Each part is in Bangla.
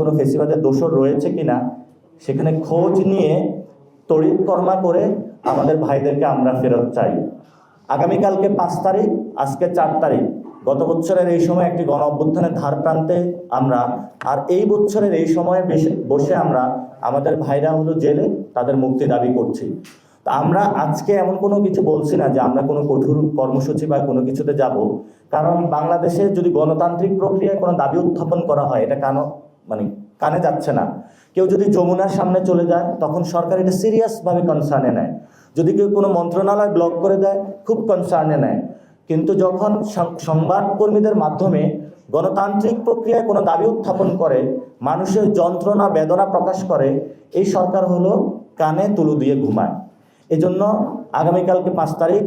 কোনো ফেসিবাদের দোষর রয়েছে কিনা, সেখানে খোঁজ নিয়ে তড়িৎ কর্মা করে আমাদের ভাইদেরকে আমরা ফেরত চাই। আগামীকালকে পাঁচ তারিখ, আজকে চার তারিখ। গত বছরের এই সময় একটি গণ অভ্যুত্থানের ধার প্রান্তে আমরা, আর এই বছরের এই সময়ে বসে আমরা আমাদের ভাইরা হলো জেলে, তাদের মুক্তি দাবি করছি। তা আমরা আজকে এমন কোনো কিছু বলছি না যে আমরা কোনো কঠোর কর্মসূচি বা কোনো কিছুতে যাব। কারণ বাংলাদেশে যদি গণতান্ত্রিক প্রক্রিয়ায় কোনো দাবি উত্থাপন করা হয়, এটা কানো মানে কানে যাচ্ছে না। কেউ যদি যমুনার সামনে চলে যায়, তখন সরকার এটা সিরিয়াসভাবে কনসার্নে নেয়। যদি কেউ কোনো মন্ত্রণালয় ব্লক করে দেয়, খুব কনসার্নে নেয়। কিন্তু যখন সংবাদকর্মীদের মাধ্যমে গণতান্ত্রিক প্রক্রিয়ায় কোনো দাবি উত্থাপন করে, মানুষের যন্ত্রণা, বেদনা প্রকাশ করে, এই সরকার হলো কানে তুলো দিয়ে ঘুমায়। এজন্য আগামীকালকে পাঁচ তারিখ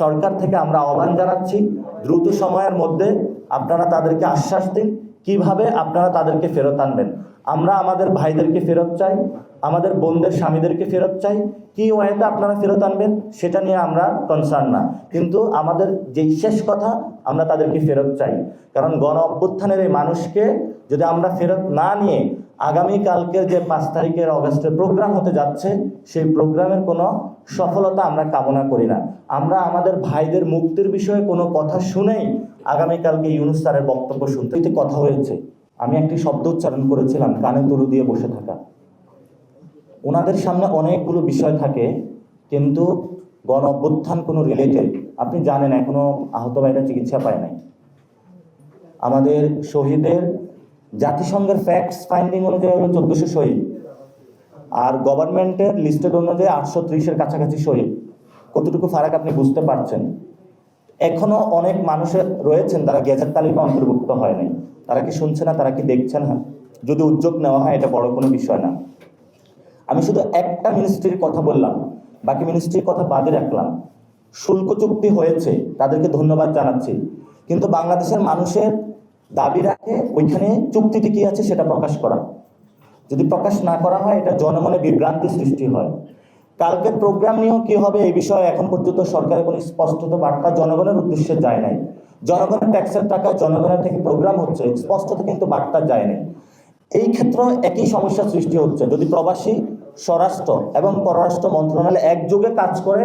সরকার থেকে আমরা আহ্বান জানাচ্ছি, দ্রুত সময়ের মধ্যে আপনারা তাদেরকে আশ্বাস দিন কীভাবে আপনারা তাদেরকে ফেরত আনবেন? আমরা আমাদের ভাইদেরকে ফেরত চাই, আমাদের বোনদের স্বামীদেরকে ফেরত চাই। কি ওয়েতে আপনারা ফেরত আনবেন সেটা নিয়ে আমরা কনসার্ন না। কিন্তু আমাদের যেই শেষ কথা, আমরা তাদেরকে ফেরত চাই। কারণ গণ অভ্যুত্থানের এই মানুষকে যদি আমরা ফেরত না নিয়ে আগামীকালকের যে পাঁচ তারিখের অগস্টের প্রোগ্রাম হতে যাচ্ছে, সেই প্রোগ্রামের কোনো সফলতা আমরা কামনা করি না। আমরা আমাদের ভাইদের মুক্তির বিষয়ে কোনো কথা শুনেই আগামীকালকে ইউনুস বক্তব্য শুনতে কথা হয়েছে। আমি একটি শব্দ উচ্চারণ করেছিলাম, কানে তুলু দিয়ে বসে থাকা। ওনাদের সামনে অনেকগুলো বিষয় থাকে, কিন্তু গণ অভ্যুত্থান কোনো রিলেটেড আপনি জানেন এখনও আহত ভাইরা চিকিৎসা পায় নাই। আমাদের শহীদের জাতিসংঘের ফ্যাক্টস ফাইন্ডিং অনুযায়ী হলো চোদ্দোশো শহীদ। আর গভর্নমেন্টের লিস্টেড অনুযায়ী আটশো ত্রিশের কাছাকাছি শহীদ। কতটুকু ফারাক আপনি বুঝতে পারছেন? এখনও অনেক মানুষের রয়েছেন তারা গেজেট তালিকা অন্তর্ভুক্ত হয় নাই। তারা কি শুনছে না, তারা কি দেখছে না যদি উদ্যোগ নেওয়া হয়, এটা বড় কোনো বিষয় না। আমি শুধু একটা মিনিস্ট্রির কথা বললাম, বাকি মিনিস্ট্রির কথা বাদে রাখলাম। শুল্ক চুক্তি হয়েছে, তাদেরকে ধন্যবাদ জানাচ্ছি। কিন্তু বাংলাদেশের মানুষের দাবি রাখে, ওইখানে চুক্তিতে কি আছে সেটা প্রকাশ করা। যদি প্রকাশ না করা হয়, এটা জনমনে বিভ্রান্তি সৃষ্টি হয়। কালকের প্রোগ্রাম নিয়েও কি হবে এই বিষয়ে এখন পর্যন্ত সরকারের কোনো স্পষ্টত বার্তা জনগণের উদ্দেশ্যে যায় নাই। জনগণের ট্যাক্সের টাকা জনগণের থেকে প্রোগ্রাম হচ্ছে, স্পষ্টত কিন্তু বার্তা যায় নাই। এই ক্ষেত্রে একই সমস্যা সৃষ্টি হচ্ছে। যদি প্রবাসী, স্বরাষ্ট্র এবং পররাষ্ট্র মন্ত্রণালয় একযোগে কাজ করে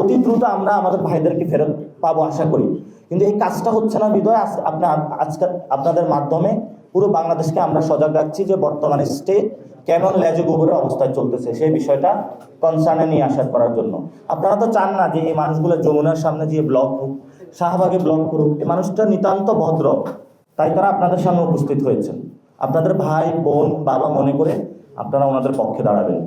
অতি দ্রুত আমরা আমাদের ভাইদেরকে ফেরত পাবো আশা করি। কিন্তু এই কাজটা হচ্ছে না বিদয় আপনার আজকে আপনাদের মাধ্যমে পুরো বাংলাদেশকে আমরা সজাগ রাখছি যে বর্তমানে স্টেট কেমন লেজে গোবরের অবস্থায় চলতেছে, সেই বিষয়টা কনসার্নে নিয়ে আসার করার জন্য। আপনারা তো চান না যে এই মানুষগুলো যমুনার সামনে দিয়ে ব্লক হোক, শাহবাগে ব্লক করুক, এই মানুষটা নিতান্ত ভদ্র। তাই তারা আপনাদের সামনে উপস্থিত হয়েছেন। আপনাদের ভাই, বোন, বাবা মনে করে আপনারা ওনাদের পক্ষে দাঁড়াবেন।